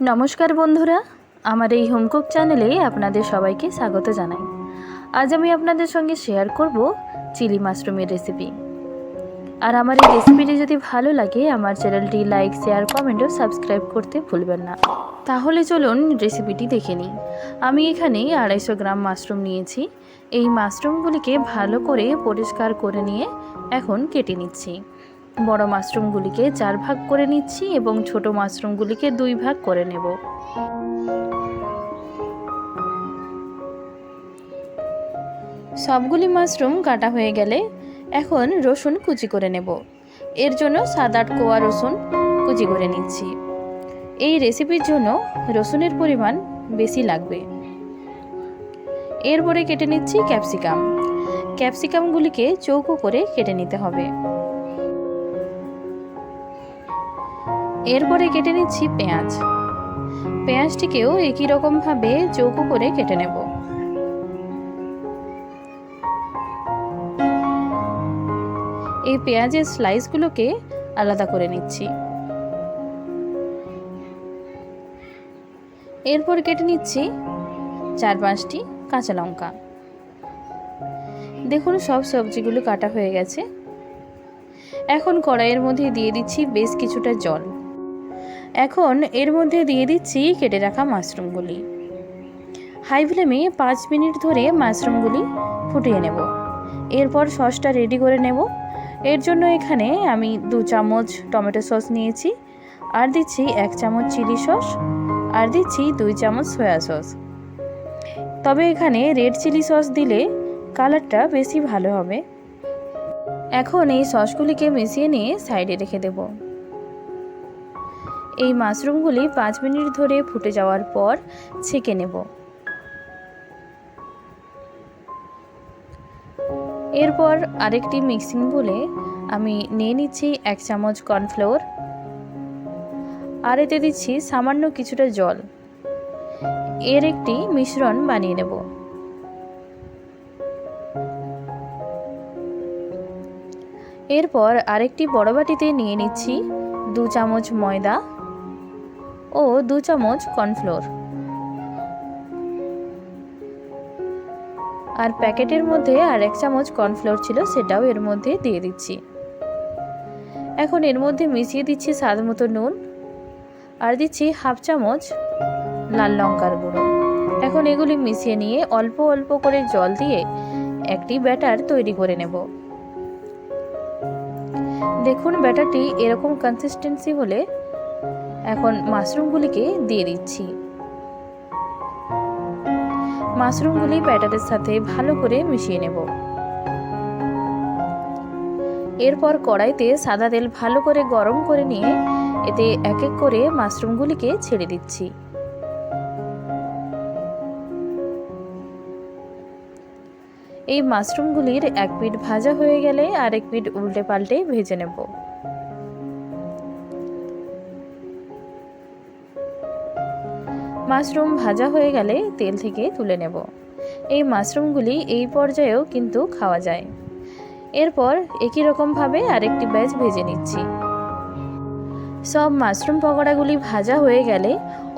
নমস্কার বন্ধুরা, আমার এই হোমকুক চ্যানেলে আপনাদের সবাইকে স্বাগত জানাই। আজ আমি আপনাদের সঙ্গে শেয়ার করব চিলি মাশরুমের রেসিপি আর আমার এই রেসিপিটি যদি ভালো লাগে, আমার চ্যানেলটি লাইক শেয়ার কমেন্ট ও সাবস্ক্রাইব করতে ভুলবেন না। তাহলে চলুন রেসিপিটি দেখে নিই। আমি এখানে আড়াইশো গ্রাম মাশরুম নিয়েছি। এই মাশরুমগুলিকে ভালো করে পরিষ্কার করে নিয়ে এখন কেটে নিচ্ছি। বড় মাশরুমগুলিকে চার ভাগ করে নিচ্ছি এবং ছোট মাশরুমগুলিকে দুই ভাগ করে নেব। সবগুলি মাশরুম কাটা হয়ে গেলে এখন রসুন কুচি করে নেব। এর জন্য সাত আট কোয়া রসুন কুচি করে নিচ্ছি। এই রেসিপির জন্য রসুনের পরিমাণ বেশি লাগবে। এরপরে কেটে নিচ্ছি ক্যাপসিকাম। ক্যাপসিকামগুলিকে চৌকো করে কেটে নিতে হবে। এরপরে কেটে নিচ্ছি পেঁয়াজ। পেঁয়াজটিকেও একই রকমভাবে চৌকো করে কেটে নেব। এই পেঁয়াজের স্লাইসগুলোকে আলাদা করে নিচ্ছি। এরপর কেটে নিচ্ছি চার পাঁচটি কাঁচা লঙ্কা। দেখুন, সব সবজিগুলো কাটা হয়ে গেছে। এখন কড়াইয়ের মধ্যে দিয়ে দিচ্ছি বেশ কিছুটা জল। এখন এর মধ্যে দিয়ে দিচ্ছি কেটে রাখা মাশরুমগুলি। হাই ফ্লেমে পাঁচ মিনিট ধরে মাশরুমগুলি ফুটিয়ে নেব। এরপর সসটা রেডি করে নেব। এর জন্য এখানে আমি দু চামচ টমেটো সস নিয়েছি, আর দিচ্ছি এক চামচ চিলি সস, আর দিচ্ছি দুই চামচ সয়া সস। তবে এখানে রেড চিলি সস দিলে কালারটা বেশি ভালো হবে। এখন এই সসগুলিকে মিশিয়ে নিয়ে সাইডে রেখে দেব। এই মাশরুমগুলি পাঁচ মিনিট ধরে ফুটে যাওয়ার পর ছেঁকে নেব। এরপর আরেকটি মিক্সিং বলে আমি নিয়ে নিচ্ছি এক চামচ কর্নফ্লোর আর এতে দিচ্ছি সামান্য কিছুটা জল। এর একটি মিশ্রণ বানিয়ে নেব। এরপর আরেকটি বড় বাটিতে নিয়ে নিচ্ছি দু চামচ ময়দা ও দু চামচ কর্নফ্লোর। আর প্যাকেটের মধ্যে আর এক চামচ কর্নফ্লোর ছিল, সেটাও এর মধ্যে দিয়ে দিচ্ছি। এখন এর মধ্যে মিশিয়ে দিচ্ছি স্বাদ মতো নুন, আর দিচ্ছি হাফ চামচ লাল লঙ্কার গুঁড়ো। এখন এগুলি মিশিয়ে নিয়ে অল্প অল্প করে জল দিয়ে একটি ব্যাটার তৈরি করে নেব। দেখুন ব্যাটারটি এরকম কনসিস্টেন্সি হলে এখন মাশরুমগুলিকে দিয়ে দিচ্ছি। মাশরুমগুলি ব্যাটারের সাথে ভালো করে মিশিয়ে নেব। এরপর কড়াইতে সাদা তেল ভালো করে গরম করে নিয়ে এতে এক এক করে মাশরুমগুলিকে ছেড়ে দিচ্ছি। এই মাশরুমগুলির এক পিঠ ভাজা হয়ে গেলে আরেক পিঠ উল্টে পাল্টে ভেজে নেব। মাশরুম ভাজা হয়ে গেলে তেল থেকে তুলে নেব। এই মাশরুমগুলি এই পর্যায়েও কিন্তু খাওয়া যায়। এরপর একই রকমভাবে আরেকটি ব্যাচ ভেজে নিচ্ছি। সব মাশরুম পকোড়াগুলি ভাজা হয়ে গেলে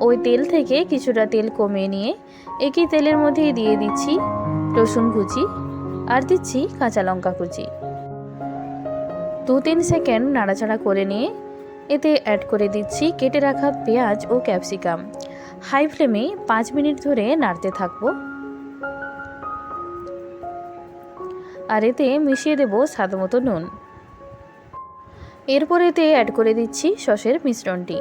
ওই তেল থেকে কিছুটা তেল কমিয়ে নিয়ে একই তেলের মধ্যে দিয়ে দিচ্ছি রসুন কুচি আর দিচ্ছি কাঁচা লঙ্কা কুচি। দু তিন সেকেন্ড নাড়াচাড়া করে নিয়ে এতে অ্যাড করে দিচ্ছি কেটে রাখা পেঁয়াজ ও ক্যাপসিকাম হাই ফ্লেমে পাঁচ মিনিট ধরে নাড়তে থাকব। আর এতে মিশিয়ে দেব স্বাদ মতো নুন। এরপর এতে অ্যাড করে দিচ্ছি সসের মিশ্রণটি।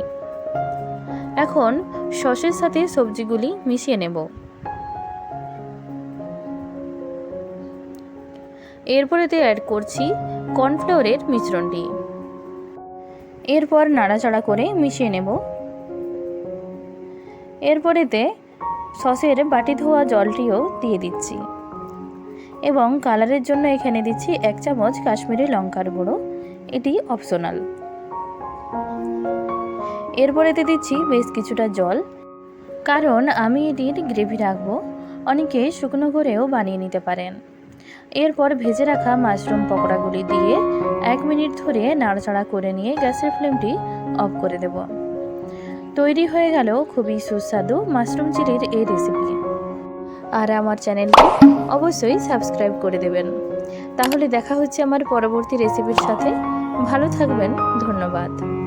এখন সসের সাথে সবজিগুলি মিশিয়ে নেব। এরপর এতে অ্যাড করছি কর্নফ্লাওয়ারের মিশ্রণটি। এরপর নাড়াচাড়া করে মিশিয়ে নেব। এরপর এতে সসের বাটি ধোয়া জলটিও দিয়ে দিচ্ছি। এবং কালারের জন্য এখানে দিচ্ছি এক চামচ কাশ্মীরি লঙ্কার গুঁড়ো। এটি অপশনাল। এরপর এতে দিচ্ছি বেশ কিছুটা জল। কারণ আমি এটির গ্রেভি রাখব, অনেকে শুকনো করেও বানিয়ে নিতে পারেন। এরপর ভেজে রাখা মাশরুম পকোড়াগুলি দিয়ে এক মিনিট ধরে নাড়াচাড়া করে নিয়ে গ্যাসের ফ্লেমটি অফ করে দেব। তৈরি হয়ে গেল খুবই সুস্বাদু মাশরুম চিলির এই রেসিপি আর আমার চ্যানেলটি অবশ্যই সাবস্ক্রাইব করে দেবেন। তাহলে দেখা হচ্ছে আমার পরবর্তী রেসিপির সাথে। ভালো থাকবেন, ধন্যবাদ।